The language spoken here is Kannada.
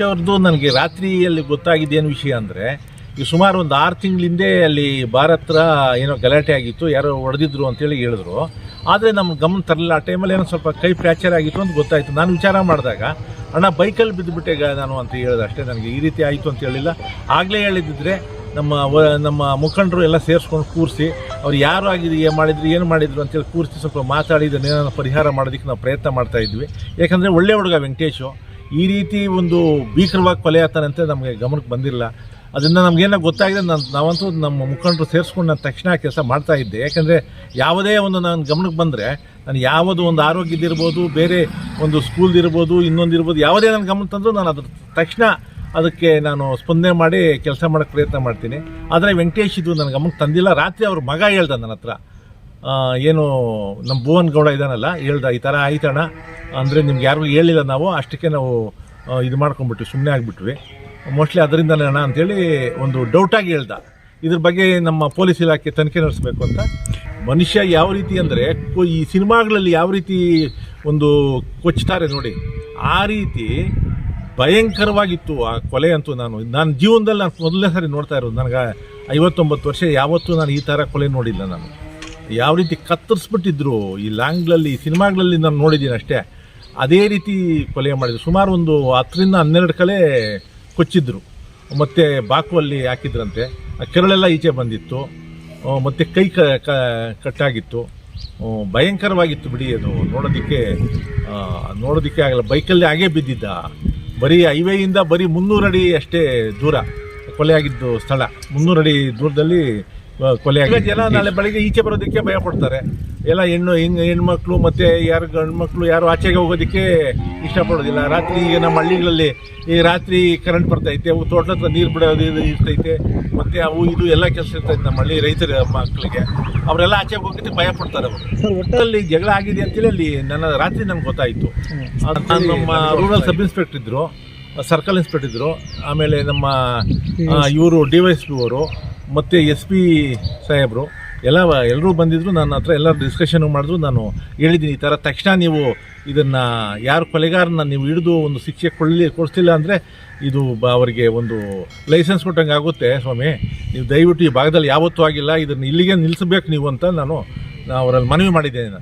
ಅವ್ರದ್ದು ನನಗೆ ರಾತ್ರಿಯಲ್ಲಿ ಗೊತ್ತಾಗಿದ್ದೇನು ವಿಷಯ ಅಂದರೆ, ಈ ಸುಮಾರು ಒಂದು ಆರು ತಿಂಗಳ ಹಿಂದೆ ಅಲ್ಲಿ ಭಾರತ್ರ ಏನೋ ಗಲಾಟೆ ಆಗಿತ್ತು, ಯಾರೋ ಹೊಡೆದಿದ್ರು ಅಂತೇಳಿ ಹೇಳಿದ್ರು. ಆದರೆ ನಮ್ಮ ಗಮನ ತರಲಿಲ್ಲ. ಆ ಟೈಮಲ್ಲಿ ಏನೋ ಸ್ವಲ್ಪ ಕೈ ಫ್ರ್ಯಾಕ್ಚರ್ ಆಗಿತ್ತು ಅಂತ ಗೊತ್ತಾಯಿತು. ನಾನು ವಿಚಾರ ಮಾಡಿದಾಗ, ಅಣ್ಣ, ಬೈಕಲ್ಲಿ ಬಿದ್ದುಬಿಟ್ಟೆ ನಾನು ಅಂತ ಹೇಳಿದೆ ಅಷ್ಟೇ ನನಗೆ ಈ ರೀತಿ ಆಯಿತು ಅಂತ ಹೇಳಿಲ್ಲ. ಆಗಲೇ ಹೇಳಿದ್ದಿದ್ರೆ ನಮ್ಮ ನಮ್ಮ ಮುಖಂಡರು ಎಲ್ಲ ಸೇರಿಸ್ಕೊಂಡು ಕೂರಿಸಿ, ಅವ್ರು ಯಾರು ಆಗಿದ್ರು, ಏನು ಮಾಡಿದ್ರು ಏನು ಮಾಡಿದ್ರು ಅಂತೇಳಿ ಕೂರಿಸಿ ಸ್ವಲ್ಪ ಮಾತಾಡಿ ಪರಿಹಾರ ಮಾಡೋದಕ್ಕೆ ನಾವು ಪ್ರಯತ್ನ ಮಾಡ್ತಾ ಇದ್ವಿ. ಯಾಕಂದರೆ ಒಳ್ಳೆ ಹುಡುಗ ವೆಂಕಟೇಶು. ಈ ರೀತಿ ಒಂದು ಭೀಕರವಾಗಿ ಕೊಲೆ ಆಗ್ತಾನಂತೆ ನಮಗೆ ಗಮನಕ್ಕೆ ಬಂದಿಲ್ಲ. ಅದರಿಂದ ನಮಗೇನೋ ಗೊತ್ತಾಗಿದೆ, ನಾನು ನಾವಂತೂ ನಮ್ಮ ಮುಖಂಡರು ಸೇರಿಸ್ಕೊಂಡು ನಾನು ತಕ್ಷಣ ಕೆಲಸ ಮಾಡ್ತಾ ಇದ್ದೆ. ಯಾಕಂದರೆ ಯಾವುದೇ ಒಂದು ನನ್ನ ಗಮನಕ್ಕೆ ಬಂದರೆ ನಾನು ಯಾವುದು ಒಂದು ಆರೋಗ್ಯದಿರ್ಬೋದು ಬೇರೆ ಒಂದು ಸ್ಕೂಲ್ದಿರ್ಬೋದು ಇನ್ನೊಂದು ಇರ್ಬೋದು, ಯಾವುದೇ ನನ್ನ ಗಮನ ತಂದರೂ ನಾನು ಅದ್ರ ತಕ್ಷಣ ಅದಕ್ಕೆ ನಾನು ಸ್ಪಂದನೆ ಮಾಡಿ ಕೆಲಸ ಮಾಡೋಕ್ಕೆ ಪ್ರಯತ್ನ ಮಾಡ್ತೀನಿ. ಆದರೆ ವೆಂಕಟೇಶ್ ಇದು ನನ್ನ ಗಮನಕ್ಕೆ ತಂದಿಲ್ಲ. ರಾತ್ರಿ ಅವ್ರ ಮಗ ಹೇಳ್ದ ನನ್ನ ಹತ್ರ. ಏನು ನಮ್ಮ ಭುವನ್ ಗೌಡ ಇದಾನಲ್ಲ, ಹೇಳ್ದ, ಈ ಥರ ಆಯ್ತಣ್ಣ ಅಂದರೆ ನಿಮ್ಗೆ ಯಾರಿಗೂ ಹೇಳಿಲ್ಲ ನಾವು, ಅಷ್ಟಕ್ಕೆ ನಾವು ಇದು ಮಾಡ್ಕೊಂಬಿಟ್ವಿ ಸುಮ್ಮನೆ ಆಗಿಬಿಟ್ವಿ. ಮೋಸ್ಟ್ಲಿ ಅದರಿಂದನೇ ಅಣ್ಣ ಅಂಥೇಳಿ ಒಂದು ಡೌಟಾಗಿ ಹೇಳ್ದ. ಇದ್ರ ಬಗ್ಗೆ ನಮ್ಮ ಪೊಲೀಸ್ ಇಲಾಖೆ ತನಿಖೆ ನಡೆಸಬೇಕು ಅಂತ. ಮನುಷ್ಯ ಯಾವ ರೀತಿ ಅಂದರೆ ಈ ಸಿನಿಮಾಗಳಲ್ಲಿ ಯಾವ ರೀತಿ ಒಂದು ಕೊಚ್ತಾರೆ ನೋಡಿ, ಆ ರೀತಿ ಭಯಂಕರವಾಗಿತ್ತು ಆ ಕೊಲೆ ಅಂತೂ ನಾನು. ನಾನು ಜೀವನದಲ್ಲಿ ನಾನು ಮೊದಲನೇ ಸಾರಿ ನೋಡ್ತಾ ಇರೋದು. ನನಗೆ ಐವತ್ತೊಂಬತ್ತು ವರ್ಷ, ಯಾವತ್ತೂ ನಾನು ಈ ಥರ ಕೊಲೆ ನೋಡಿಲ್ಲ ನಾನು. ಯಾವ ರೀತಿ ಕತ್ತರಿಸ್ಬಿಟ್ಟಿದ್ರು, ಈ ಲ್ಯಾಂಗ್ಲಲ್ಲಿ ಸಿನಿಮಾಗಳಲ್ಲಿ ನಾನು ನೋಡಿದ್ದೀನಿ ಅಷ್ಟೇ. ಅದೇ ರೀತಿ ಕೊಲೆ ಮಾಡಿದ್ರು. ಸುಮಾರು ಒಂದು ಹತ್ತರಿಂದ ಹನ್ನೆರಡು ಕಲೆ ಕೊಚ್ಚಿದ್ರು. ಮತ್ತು ಬಾಕುವಲ್ಲಿ ಹಾಕಿದ್ರಂತೆ. ಕೆರಳೆಲ್ಲ ಈಚೆ ಬಂದಿತ್ತು. ಮತ್ತು ಕೈ ಕ ಕಟ್ಟಾಗಿತ್ತು. ಭಯಂಕರವಾಗಿತ್ತು ಬಿಡಿ ಅದು. ನೋಡೋದಕ್ಕೆ ನೋಡೋದಿಕ್ಕೆ ಆಗಲ್ಲ. ಬೈಕಲ್ಲಿ ಹಾಗೇ ಬಿದ್ದಿದ್ದ. ಬರೀ ಹೈವೇಯಿಂದ ಬರೀ ಮುನ್ನೂರು ಅಡಿ ಅಷ್ಟೇ ದೂರ ಕೊಲೆಯಾಗಿದ್ದು ಸ್ಥಳ. ಮುನ್ನೂರು ಅಡಿ ದೂರದಲ್ಲಿ ಕೊಲೆ ಆಗಿದೆ ಜನ ನಾಳೆ ಬೆಳಗ್ಗೆ ಈಚೆ ಬರೋದಕ್ಕೆ ಭಯ ಪಡ್ತಾರೆ. ಎಲ್ಲ ಹೆಣ್ಣು ಹಿಂಗೆ ಹೆಣ್ಮಕ್ಳು ಮತ್ತು ಯಾರು ಗಂಡು ಮಕ್ಕಳು ಯಾರು ಆಚೆಗೆ ಹೋಗೋದಕ್ಕೆ ಇಷ್ಟಪಡೋದಿಲ್ಲ. ರಾತ್ರಿ ಈಗ ನಮ್ಮ ಹಳ್ಳಿಗಳಲ್ಲಿ ಈ ರಾತ್ರಿ ಕರೆಂಟ್ ಬರ್ತೈತೆ ಅವು ತೋಟದ ಹತ್ರ ನೀರು ಬಿಡೋದು ಇದು ಇರ್ತೈತೆ ಮತ್ತು ಅವು ಇದು ಎಲ್ಲ ಕೆಲಸ ಇರ್ತೈತೆ ನಮ್ಮ ಹಳ್ಳಿ ರೈತರ ಮಕ್ಕಳಿಗೆ. ಅವರೆಲ್ಲ ಆಚೆಗೆ ಹೋಗೋದಕ್ಕೆ ಭಯ ಪಡ್ತಾರೆ ಅವರು. ಸರ್ ಒಟ್ಟಲ್ಲಿ ಜಗಳ ಆಗಿದೆ ಅಂತೇಳಿ ಅಲ್ಲಿ ನನ್ನ ರಾತ್ರಿ ನನಗೆ ಗೊತ್ತಾಯಿತು. ನಾನು ನಮ್ಮ ರೂರಲ್ ಸಬ್ ಇನ್ಸ್ಪೆಕ್ಟರ್ ಇದ್ದರು ಸರ್ಕಲ್ ಇನ್ಸ್ಪೆಕ್ಟರ್ ಇದ್ದರು ಆಮೇಲೆ ನಮ್ಮ ಇವರು ಡಿ ವೈ ಎಸ್ ಪಿ ಅವರು ಮತ್ತು ಎಸ್ ಪಿ ಸಾಹೇಬರು. ಎಲ್ಲ ಎಲ್ಲರೂ ಬಂದಿದ್ರು, ನನ್ನ ಹತ್ರ ಎಲ್ಲರೂ ಡಿಸ್ಕಷನ್ ಮಾಡಿದ್ರು. ನಾನು ಹೇಳಿದ್ದೀನಿ, ಈ ಥರ ತಕ್ಷಣ ನೀವು ಇದನ್ನು, ಯಾರು ಕೊಲೆಗಾರನ ನೀವು ಹಿಡಿದು ಒಂದು ಶಿಕ್ಷೆ ಕೊಡಲಿ, ಕೊಡಿಸ್ತಿಲ್ಲ ಅಂದರೆ ಇದು ಬ, ಅವರಿಗೆ ಒಂದು ಲೈಸೆನ್ಸ್ ಕೊಟ್ಟಂಗೆ ಆಗುತ್ತೆ ಸ್ವಾಮಿ. ನೀವು ದಯವಿಟ್ಟು ಈ ಭಾಗದಲ್ಲಿ ಯಾವತ್ತೂ ಆಗಿಲ್ಲ, ಇದನ್ನು ಇಲ್ಲಿಗೆ ನಿಲ್ಲಿಸಬೇಕು ನೀವು ಅಂತ ನಾನು ಅವರಲ್ಲಿ ಮನವಿ ಮಾಡಿದ್ದೇನೆ ನಾನು.